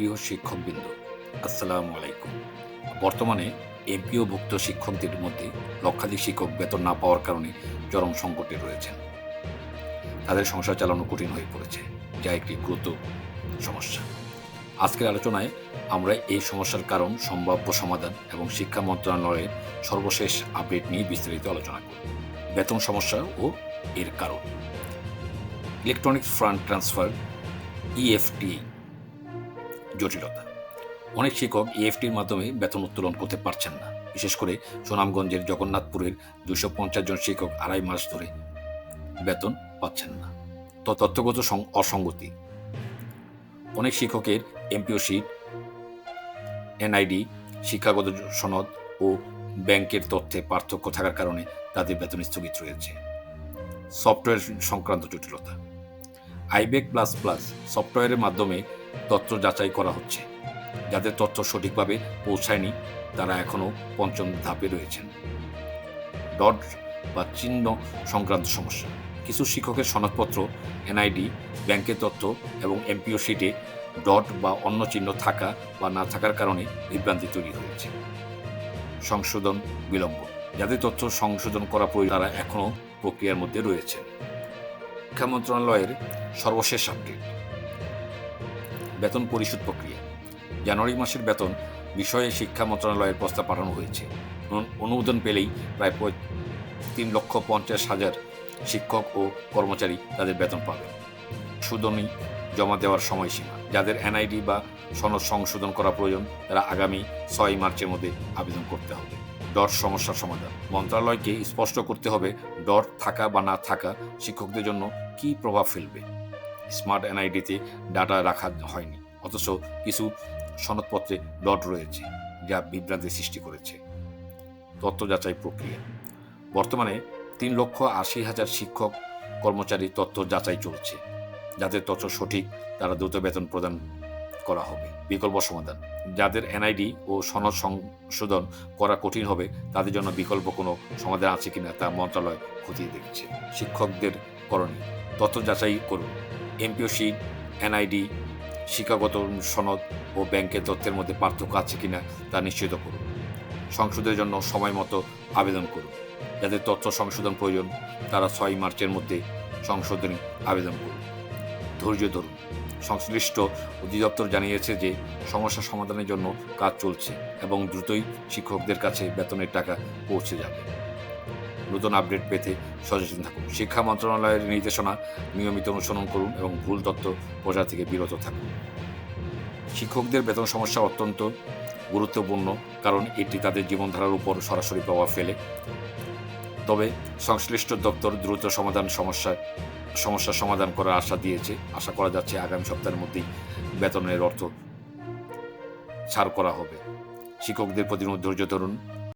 প্রিয় শিক্ষকবৃন্দ, আসসালামু আলাইকুম। বর্তমানে এমপিওভুক্ত শিক্ষকদের মধ্যে লক্ষাধিক শিক্ষক বেতন না পাওয়ার কারণে চরম সংকটে রয়েছেন। তাদের সংসার চালানো কঠিন হয়ে পড়েছে, যা একটি গুরুত্ব সমস্যা। আজকের আলোচনায় আমরা এই সমস্যার কারণ, সম্ভাব্য সমাধান এবং শিক্ষা মন্ত্রণালয়ের সর্বশেষ আপডেট নিয়ে বিস্তারিত আলোচনা করব। বেতন সমস্যা ও এর কারণ। ইলেকট্রনিক্স ফান্ড ট্রান্সফার ইএফটি জটিলতা। অনেক শিক্ষক ইএফটির মাধ্যমে বেতন উত্তোলন করতে পারছেন না। বিশেষ করে সুনামগঞ্জের জগন্নাথপুরের দুশো পঞ্চাশ জন শিক্ষক আড়াই মাস ধরে বেতন পাচ্ছেন না। তো তথ্যগত অসঙ্গতি। অনেক শিক্ষকের এমপিও শিট, এনআইডি, শিক্ষাগত সনদ ও ব্যাংকের তথ্যে পার্থক্য থাকার কারণে তাদের বেতন স্থগিত রয়েছে। সফটওয়্যার সংক্রান্ত জটিলতা। আইবেক প্লাস প্লাস সফটওয়্যারের মাধ্যমে তথ্য যাচাই করা হচ্ছে। যাদের তথ্য সঠিকভাবে পৌঁছায়নি, তারা এখনও পঞ্চম ধাপে রয়েছেন। ডট বা চিহ্ন সংক্রান্ত সমস্যা। কিছু শিক্ষকের সনদপত্র, এনআইডি, ব্যাংকের তথ্য এবং এমপিও শিটে ডট বা অন্য চিহ্ন থাকা বা না থাকার কারণে বিভ্রান্তি তৈরি হয়েছে। সংশোধন বিলম্ব। যাদের তথ্য সংশোধন করা প্রয়োজন, তারা এখনও প্রক্রিয়ার মধ্যে রয়েছেন। শিক্ষা মন্ত্রণালয়ের সর্বশেষ আপডেট। বেতন পরিশোধ প্রক্রিয়া। জানুয়ারি মাসের বেতন বিষয়ে শিক্ষা মন্ত্রণালয়ের প্রস্তাব পাঠানো হয়েছে। অনুমোদন পেলেই প্রায় তিন লক্ষ পঞ্চাশ হাজার শিক্ষক ও কর্মচারী তাদের বেতন পাবে। সুদনী জমা দেওয়ার সময়সীমা, যাদের এনআইডি বা সনদ সংশোধন করা প্রয়োজন, তারা আগামী ছয় মার্চের মধ্যে আবেদন করতে হবে। ডট সমস্যার সমাধান। মন্ত্রণালয়কে স্পষ্ট করতে হবে ডট থাকা বা না থাকা শিক্ষকদের জন্য কী প্রভাব ফেলবে? স্মার্ট এনআইডিতে ডাটা রাখা হয়নি। অথচ কিছু সনদপত্রে ডট রয়েছে যা বিভ্রান্তি সৃষ্টি করেছে। তথ্য যাচাই প্রক্রিয়া। বর্তমানে তিন লক্ষ আশি হাজার শিক্ষক কর্মচারী তথ্য যাচাই চলছে। যাদের তথ্য সঠিক, তারা দ্রুত বেতন প্রদান করা হবে। বিকল্প সমাধান। যাদের এনআইডি ও সনদ সংশোধন করা কঠিন হবে, তাদের জন্য বিকল্প কোনো সমাধান আছে কিনা তা মন্ত্রণালয় খতিয়ে দেখছে। শিক্ষকদের করণীয়, তথ্য যাচাই করুন। এমপিও শিট, এনআইডি, শিক্ষাগত সনদ ও ব্যাংকের তথ্যের মধ্যে পার্থক্য আছে কিনা তা নিশ্চিত করুন। সংশোধনের জন্য সময় মতো আবেদন করুন। যাদের তথ্য সংশোধন প্রয়োজন, তারা ছয় মার্চের মধ্যে সংশোধনী আবেদন করুন। ধৈর্য ধরুন। সংশ্লিষ্ট অধিদপ্তর জানিয়েছে যে সমস্যা সমাধানের জন্য কাজ চলছে এবং দ্রুতই শিক্ষকদের কাছে বেতনের টাকা পৌঁছে যাবে। নতুন আপডেট পেতে সচেতন থাকুন। শিক্ষা মন্ত্রণালয়ের নির্দেশনা নিয়মিত অনুসরণ করুন এবং ভুল তথ্য প্রচার থেকে বিরত থাকুন। শিক্ষকদের বেতন সমস্যা অত্যন্ত গুরুত্বপূর্ণ কারণ এটি তাদের জীবনধারার উপর সরাসরি প্রভাব ফেলে। তবে সংশ্লিষ্ট দপ্তর দ্রুত সমাধান সমস্যা সমস্যার সমাধান করার আশা দিয়েছে। আশা করা যাচ্ছে আগামী সপ্তাহের মধ্যেই বেতনের অর্থ ছাড় করা হবে। শিক্ষকদের প্রতি ধৈর্য ধরুন।